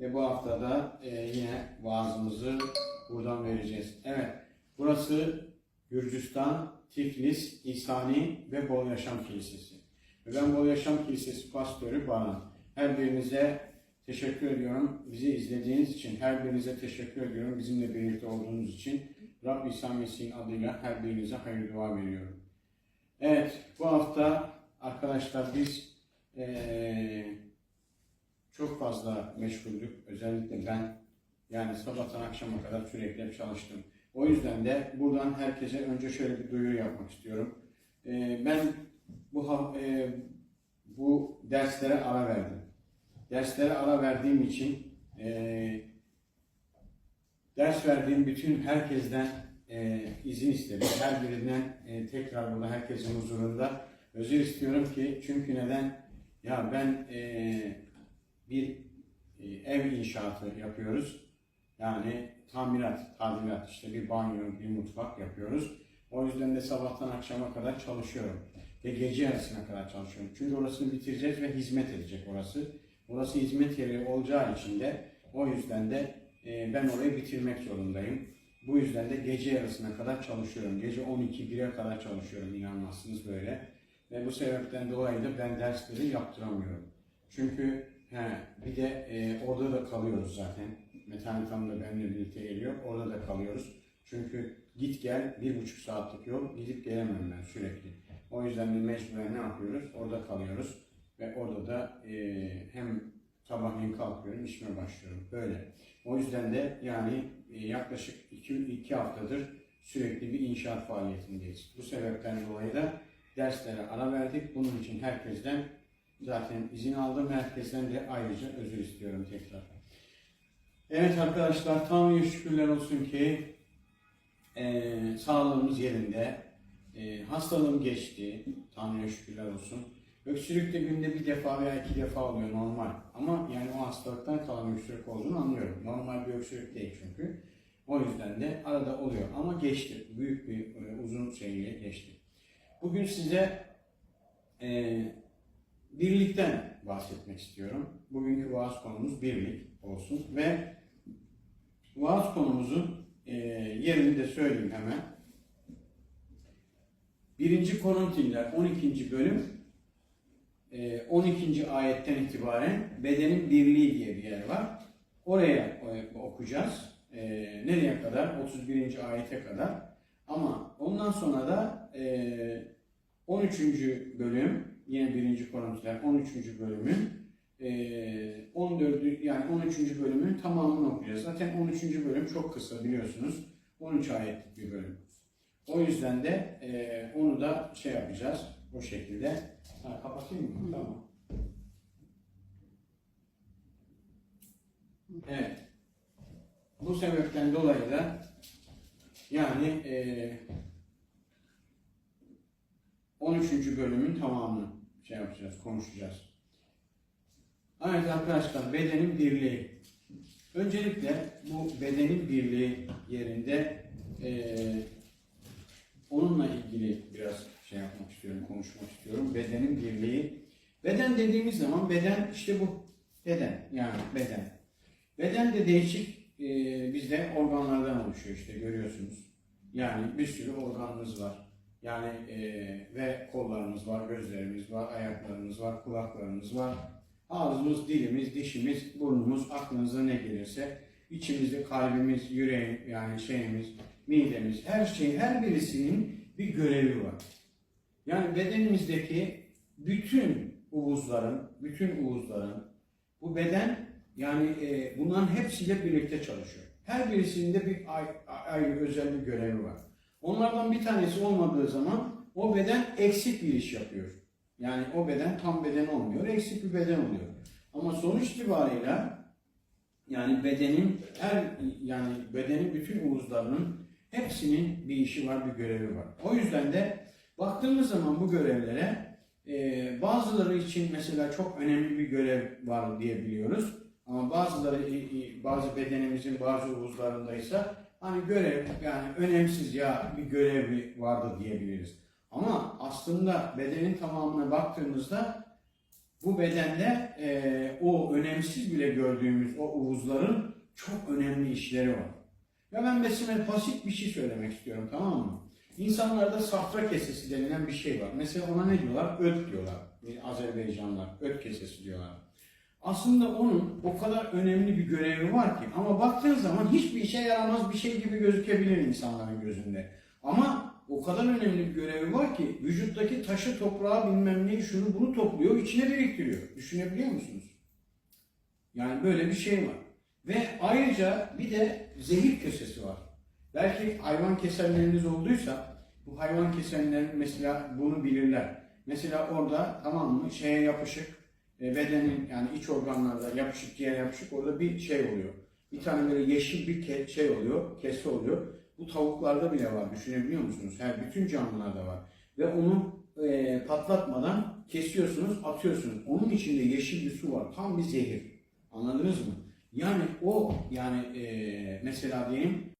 Ve bu hafta da e, yine vaazımızı buradan vereceğiz. Evet, burası Gürcistan, Tiflis, İhsani ve Bol Yaşam Kilisesi. Ve ben Bol Yaşam Kilisesi pastörü Baran. Her birinize teşekkür ediyorum. Bizi izlediğiniz için her birinize teşekkür ediyorum. Bizimle birlikte olduğunuz için. Rab İsa Mesih'in adıyla her birinize hayır dua veriyorum. Evet, bu hafta arkadaşlar biz eee, çok fazla meşguldük. Özellikle ben yani sabahtan akşama kadar sürekli hep çalıştım. O yüzden de buradan herkese önce şöyle bir duyuru yapmak istiyorum. Eee, ben bu eee, bu derslere ara verdim. Derslere ara verdiğim için eee, ders verdiğim bütün herkesten eee, izin istedim. Her birinden eee, tekrar burada herkesin huzurunda özür istiyorum ki çünkü neden? Ya ben eee, bir e, ev inşaatı yapıyoruz. Yani tamirat, tadilat, işte bir banyo, bir mutfak yapıyoruz. O yüzden de sabahtan akşama kadar çalışıyorum. Ve gece yarısına kadar çalışıyorum. Çünkü orasını bitireceğiz ve hizmet edecek orası. Orası hizmet yeri olacağı için de o yüzden de e, ben orayı bitirmek zorundayım. Bu yüzden de gece yarısına kadar çalışıyorum. Gece 12-1'e kadar çalışıyorum inanmazsınız böyle. Ve bu sebepten dolayı da ben dersleri yaptıramıyorum. Çünkü he, bir de e, orada da kalıyoruz zaten. Metanet Hanım da benimle birlikte geliyor. Orada da kalıyoruz. Çünkü git gel bir buçuk saatlik yol gidip gelemem ben sürekli. O yüzden de mecburen ne yapıyoruz? Orada kalıyoruz. Ve orada da e, hem sabahleyin kalkıyorum, işime başlıyorum. Böyle. O yüzden de yani e, yaklaşık iki, iki haftadır sürekli bir inşaat faaliyetindeyiz. Bu sebepten dolayı da derslere ara verdik. Bunun için herkesten zaten izin aldım. Herkesten de ayrıca özür istiyorum tekrar. Evet arkadaşlar Tanrı'ya şükürler olsun ki e, sağlığımız yerinde. E, hastalığım geçti. Tanrı'ya şükürler olsun. Öksürük de günde bir defa veya iki defa oluyor normal. Ama yani o hastalıktan kalan öksürük olduğunu anlıyorum. Normal bir öksürük değil çünkü. O yüzden de arada oluyor. Ama geçti. Büyük bir e, uzun şeyle geçti. Bugün size e, birlikten bahsetmek istiyorum. Bugünkü vaaz konumuz birlik olsun ve vaaz konumuzun e, yerini de söyleyeyim hemen. 1. Korintiler 12. bölüm e, 12. ayetten itibaren bedenin birliği diye bir yer var. Oraya e, okuyacağız. E, nereye kadar? 31. ayete kadar. Ama ondan sonra da e, 13. bölüm yine 1. Korintiler 13. bölümün e, 14. yani 13. bölümün tamamını okuyacağız. Zaten 13. bölüm çok kısa biliyorsunuz. 13 ayetlik bir bölüm. O yüzden de e, onu da şey yapacağız o şekilde. Ha, kapatayım mı? Tamam. Evet. Bu sebepten dolayı da yani e, 13. bölümün tamamını şey yapacağız, konuşacağız. Evet arkadaşlar, bedenin birliği. Öncelikle bu bedenin birliği yerinde e, onunla ilgili biraz şey yapmak istiyorum, konuşmak istiyorum. Bedenin birliği. Beden dediğimiz zaman beden işte bu. Beden yani beden. Beden de değişik e, bizde organlardan oluşuyor işte görüyorsunuz. Yani bir sürü organımız var. Yani e, ve kollarımız var, gözlerimiz var, ayaklarımız var, kulaklarımız var. Ağzımız, dilimiz, dişimiz, burnumuz, aklınıza ne gelirse içimizde kalbimiz, yüreğim yani şeyimiz, midemiz, her şey, her birisinin bir görevi var. Yani bedenimizdeki bütün uvuzların, bütün uvuzların bu beden yani e, bunların hepsiyle birlikte çalışıyor. Her birisinde bir ay- ayrı özel bir görevi var. Onlardan bir tanesi olmadığı zaman o beden eksik bir iş yapıyor. Yani o beden tam beden olmuyor, eksik bir beden oluyor. Ama sonuç itibarıyla yani bedenin her yani bedenin bütün uzuvlarının hepsinin bir işi var, bir görevi var. O yüzden de baktığımız zaman bu görevlere e, bazıları için mesela çok önemli bir görev var diyebiliyoruz. Ama bazıları bazı bedenimizin bazı uzuvlarındaysa hani görev yani önemsiz ya bir görevi vardı diyebiliriz. Ama aslında bedenin tamamına baktığımızda bu bedende e, o önemsiz bile gördüğümüz o uvuzların çok önemli işleri var. Ya ben mesela basit bir şey söylemek istiyorum tamam mı? İnsanlarda safra kesesi denilen bir şey var. Mesela ona ne diyorlar? Öt diyorlar. Azerbaycanlılar. Öt kesesi diyorlar. Aslında onun o kadar önemli bir görevi var ki ama baktığın zaman hiçbir işe yaramaz bir şey gibi gözükebilir insanların gözünde. Ama o kadar önemli bir görevi var ki vücuttaki taşı toprağı bilmem neyi şunu bunu topluyor içine biriktiriyor. Düşünebiliyor musunuz? Yani böyle bir şey var. Ve ayrıca bir de zehir kösesi var. Belki hayvan kesenleriniz olduysa bu hayvan kesenler mesela bunu bilirler. Mesela orada tamam mı şeye yapışık bedenin yani iç organlarda yapışık ciğer yapışık orada bir şey oluyor. Bir tane böyle yeşil bir ke- şey oluyor, kese oluyor. Bu tavuklarda bile var. Düşünebiliyor musunuz? Her bütün canlılarda var. Ve onu e, patlatmadan kesiyorsunuz, atıyorsunuz. Onun içinde yeşil bir su var. Tam bir zehir. Anladınız mı? Yani o yani e, mesela diyelim